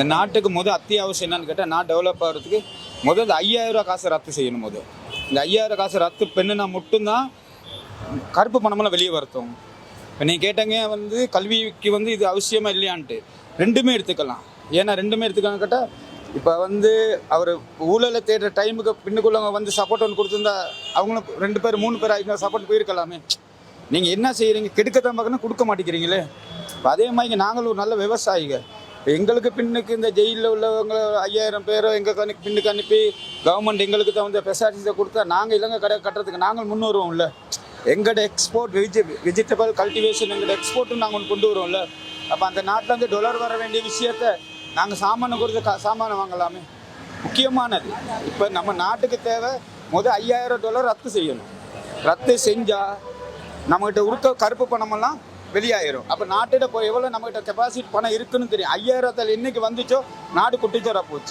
இந்த நாட்டுக்கு முதல் அத்தியாவசியம் என்னன்னு கேட்டால் நான் டெவலப் ஆகிறதுக்கு முதல் இந்த ஐயாயிரம் ரூபா காசை ரத்து செய்யணும் முதல். இந்த ஐயாயிரம் காசை ரத்து பெண்ணுனா மட்டும்தான் கருப்பு பணமெல்லாம் வெளியே வரட்டும். இப்போ நீங்கள் கேட்டங்க வந்து கல்விக்கு வந்து இது அவசியமாக இல்லையான்ட்டு. ரெண்டுமே எடுத்துக்கலாம். ஏன்னா ரெண்டுமே எடுத்துக்கலாம் கேட்டால் இப்போ வந்து அவர் ஊழலை தேடுற டைமுக்கு பின்னுக்குள்ளவங்க வந்து சப்போர்ட் ஒன்று கொடுத்துருந்தா அவங்களும் ரெண்டு பேர் மூணு பேர் ஆகிருந்தா சப்போர்ட் போயிருக்கலாமே. நீங்கள் என்ன செய்கிறீங்க கெடுக்கத்தான் பார்க்கணும் கொடுக்க மாட்டேங்கிறீங்களே. இப்போ அதே மாதிரி நாங்களும் ஒரு நல்ல விவசாயிங்க எங்களுக்கு பின்னுக்கு இந்த ஜெயிலில் உள்ளவங்க ஐயாயிரம் பேரோ எங்கள் கணக்கு பின்னுக்கு அனுப்பி கவர்மெண்ட் எங்களுக்கு தகுந்த பெசாலிட்டிஸை கொடுத்தா நாங்கள் இலங்கை கடை கட்டுறதுக்கு நாங்கள் முன் வருவோம்ல. எங்களோட எக்ஸ்போர்ட் வெஜி வெஜிடபிள் கல்டிவேஷன் எங்களோட எக்ஸ்போர்ட்டும் நாங்கள் ஒன்று கொண்டு வருவோம்ல. அப்போ அந்த நாட்டில் வந்து டொலர் வர வேண்டிய விஷயத்த நாங்கள் சாமானை கொடுத்து கா சாமானை வாங்கலாமே. முக்கியமானது இப்போ நம்ம நாட்டுக்கு தேவை முதல் ஐயாயிரம் டாலர் ரத்து செய்யணும். ரத்து செஞ்சால் நம்மகிட்ட இருக்க கருப்பு பணமெல்லாம் வெளியாயிரும். அப்போ நாட்டிட போய் எவ்வளோ நம்மகிட்ட கெப்பாசிட்டி பணம் இருக்குன்னு தெரியும். ஐயாயிரத்தில் இன்னைக்கு வந்துச்சோ நாடு குட்டிச்சோரா போச்சு.